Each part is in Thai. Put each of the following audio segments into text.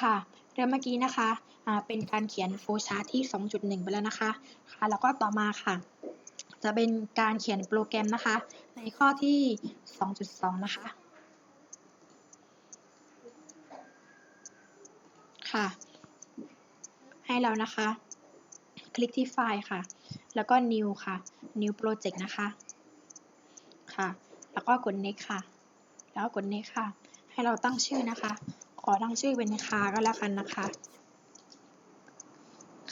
ค่ะเรื่องเมื่อกี้นะคะเป็นการเขียนโฟชาร์ที่ 2.1 ไปแล้วนะคะค่ะแล้วก็ต่อมาค่ะ จะเป็นการเขียนโปรแกรมนะคะ ในข้อที่ 2.2 นะคะค่ะ ให้เรานะคะ คลิกที่ไฟล์ค่ะ แล้วก็ new ค่ะ new project นะคะค่ะ แล้วก็กด next ค่ะ แล้วก็กด next ค่ะ ให้เราตั้งชื่อนะคะ อตั้งชื่อเป็นคาก็แล้วกันนะคะ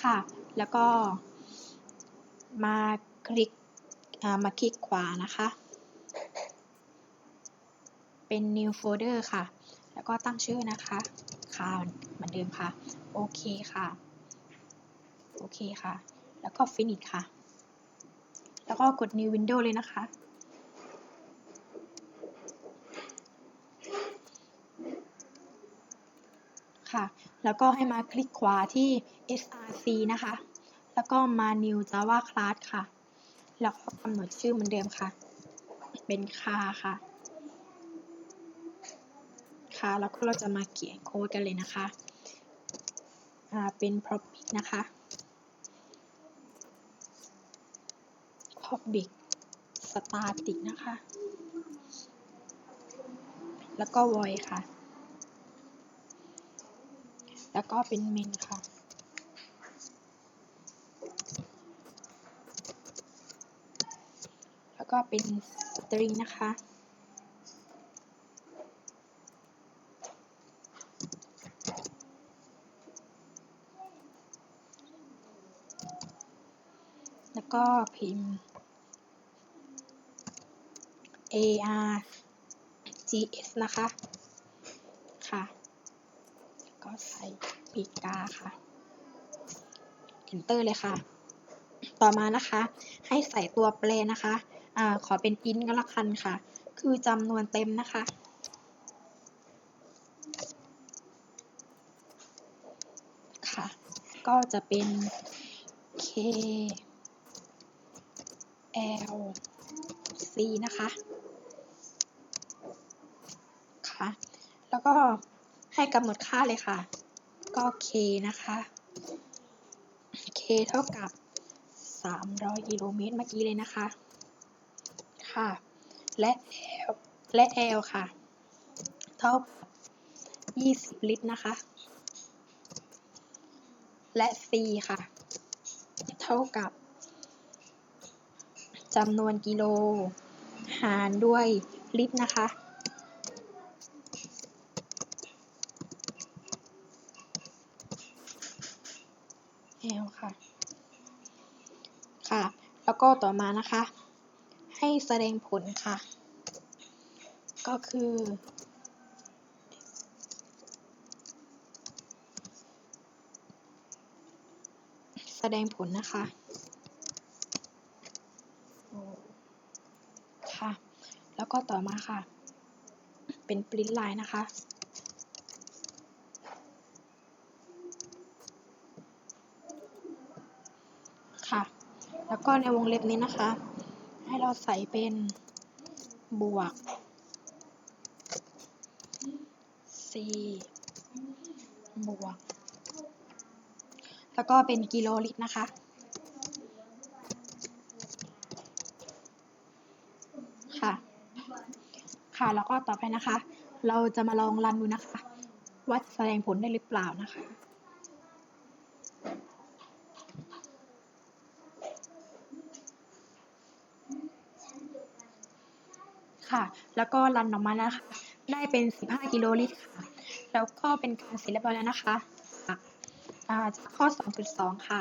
ค่ะ แล้วก็ มาคลิกมาคลิกขวานะคะ เป็น new folder ค่ะ แล้วก็ตั้งชื่อนะคะค่ะเหมือนเดิมค่ะ โอเคค่ะ โอเคค่ะ แล้วก็ finish ค่ะ แล้วก็กด new window เลยนะคะ ค่ะ แล้วก็ให้มาคลิกขวาที่ src นะคะ แล้วก็มา new java class ค่ะ แล้วก็กำหนดชื่อเหมือนเดิมค่ะ เป็นคาค่ะค่ะ แล้วก็เราจะมาเขียนโค้ดกันเลยนะคะ อ่า เป็น public นะคะ public static นะคะ แล้วก็ void ค่ะ แล้วก็เป็น main ค่ะ แล้วก็เป็น string นะคะ แล้วก็พิมพ์ A R G S นะคะ ค่ะ ก็ใส่ปีกกาค่ะ enter เลยค่ะ ต่อมานะคะ ให้ใส่ตัวแปรนะคะอ่าขอเป็น int ก็ล้วกันค่ะ คือจำนวนเต็มนะคะ ค่ะ ก็จะเป็น k l c นะคะ ค่ะ แล้วก็ ให้กำหนดค่าเลยค่ะ ก็ k นะคะ k เท่ากับ 300กิโลเมตรเมื่อกี้เลยนะคะ ค่ะ และ l และ l ค่ะ เท่ากับ20 ลิตรนะคะ และ c ค่ะ เท่ากับจำนวนกิโล หารด้วยลิตรนะคะ L ค่ะ ค่ะ แล้วก็ต่อมานะคะ ให้แสดงผลค่ะ ก็คือ แสดงผลนะคะ ค่ะ แล้วก็ต่อมาค่ะ เป็นปริ้นลายนะคะ ค่ะ แล้วก็ในวงเล็บนี้นะคะ ให้เราใส่เป็นบวก c บวก แล้วก็เป็นกิโลลิตรนะคะ ค่ะ ค่ะ แล้วก็ต่อไปนะคะ เราจะมาลองรันดูนะคะ ว่าแสดงผลได้หรือเปล่านะคะ ค่ะ แล้วก็รันออกมาแล้วนะคะได้เป็น 15 กิโลลิตรค่ะ แล้วก็เป็นการเสร็จเรียบร้อยแล้วนะคะอ่าจากข้อ 2.2 ค่ะ